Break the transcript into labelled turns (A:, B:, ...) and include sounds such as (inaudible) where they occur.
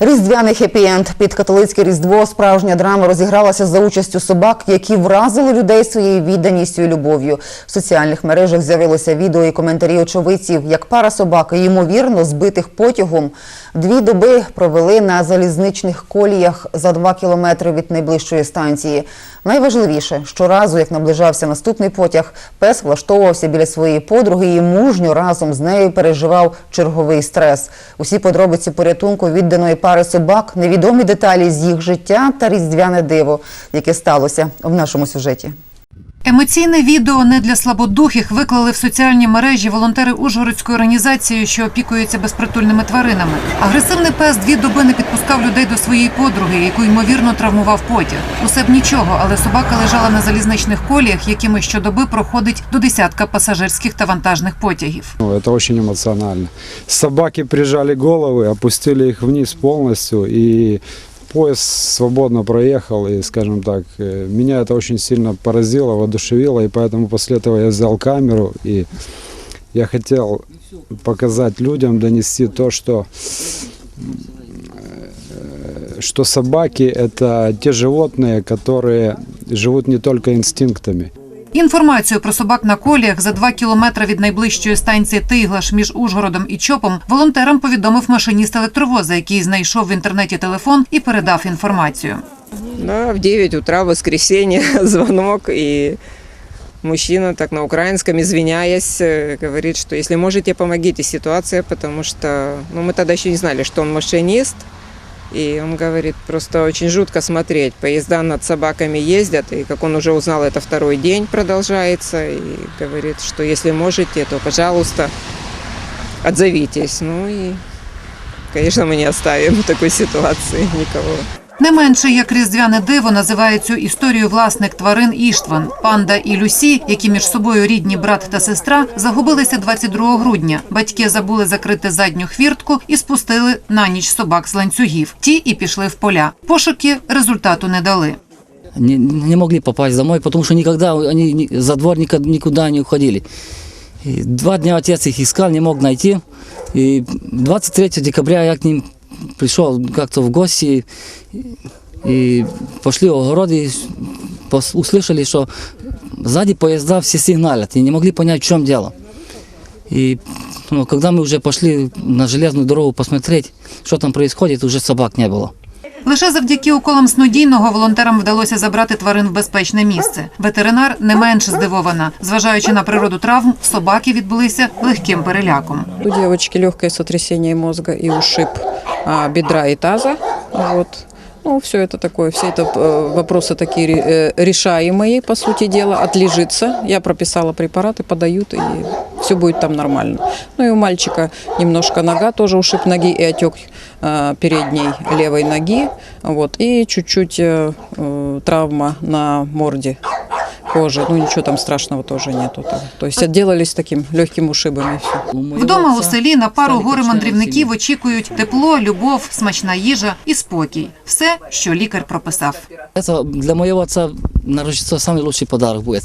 A: Різдвяний хеппі-енд під католицьке різдво справжня драма розігралася за участю собак, які вразили людей своєю відданістю і любов'ю. В соціальних мережах з'явилося відео і коментарі очевидців, як пара собак, ймовірно, збитих потягом, дві доби провели на залізничних коліях за два кілометри від найближчої станції. Найважливіше, щоразу, як наближався наступний потяг, пес влаштовувався біля своєї подруги і мужньо разом з нею переживав черговий стрес. Усі подробиці порятунку відданої пари собак, невідомі деталі з їх життя та різдвяне диво, яке сталося в нашому сюжеті.
B: Емоційне відео не для слабодухих виклали в соціальні мережі волонтери Ужгородської організації, що опікується безпритульними тваринами. Агресивний пес дві доби не підпускав людей до своєї подруги, яку ймовірно травмував потяг. Усе б нічого, але собака лежала на залізничних коліях, якими щодоби проходить до десятка пасажирських та вантажних потягів.
C: Ну, это очень эмоционально. Собаки прижали головы, опустили их вниз полностью, и поезд свободно проехал, и, скажем так, э, меня это очень сильно поразило, воодушевило, и поэтому после этого я взял камеру, и я хотел показать людям, донести то, что э, что собаки – это те животные, которые живут не только инстинктами.
B: Інформацію про собак на коліях за два кілометри від найближчої станції Тиглаш між Ужгородом і Чопом волонтерам повідомив машиніст електровоза, який знайшов в інтернеті телефон і передав інформацію.
D: Да, в 9 утра, в воскресенье, (laughs) звонок, и мужчина так на украинском, извиняясь, э, говорит, что если можете, помогите ситуация, потому что ну, мы тогда еще не знали, что он машинист, и он говорит, просто очень жутко смотреть. Поезда над собаками ездят, и как он уже узнал, это второй день продолжается, и говорит, что если можете, то, пожалуйста, отзовитесь. Ну и, конечно, мы не оставим в (laughs) такой ситуации никого.
B: Не менше як різдвяне диво називає цю історію власник тварин Іштван. Панда і Люсі, які між собою рідні брат та сестра, загубилися 22 грудня. Батьки забули закрити задню хвіртку і спустили на ніч собак з ланцюгів. Ті і пішли в поля. Пошуки результату не дали.
E: не, не могли попасть домой, потому что никогда они ни- за двор никуда не уходили. Два дня отец их искал, не мог найти. И 23 декабря я к ним пришел как-то в гости и пошли в огород и пос- услышали, что сзади поезда все сигналят и не могли понять, в чем дело. И ну, когда мы уже пошли на железную дорогу посмотреть, что там происходит, уже собак не было.
B: Лише завдяки уколам снодійного волонтерам вдалося забрати тварин в безпечне місце. Ветеринар не менш здивована. Зважаючи на природу травм, собаки відбулися легким переляком.
F: У девочки легкое сотрясение мозга и ушиб а, Бедра и таза. Вот. Ну, все это такое, все это э, вопросы такие э, решаемые, по сути дела, отлежится. Я прописала препараты, подают, и все будет там нормально. Ну и у мальчика немножко нога, тоже ушиб ноги и отек э, передней левой ноги. Вот. И чуть-чуть травма на морде кожи. Ну нічого там страшного теж нету. там. То есть отделались таким легким ушибом и все.
E: У моего
B: Вдома у селі на пару
E: гори
B: мандрівників очікують тепло, любов, смачна їжа і спокій. Все, що лікар прописав.
E: Це для моєго це на Рождество самый лучший подарок будет.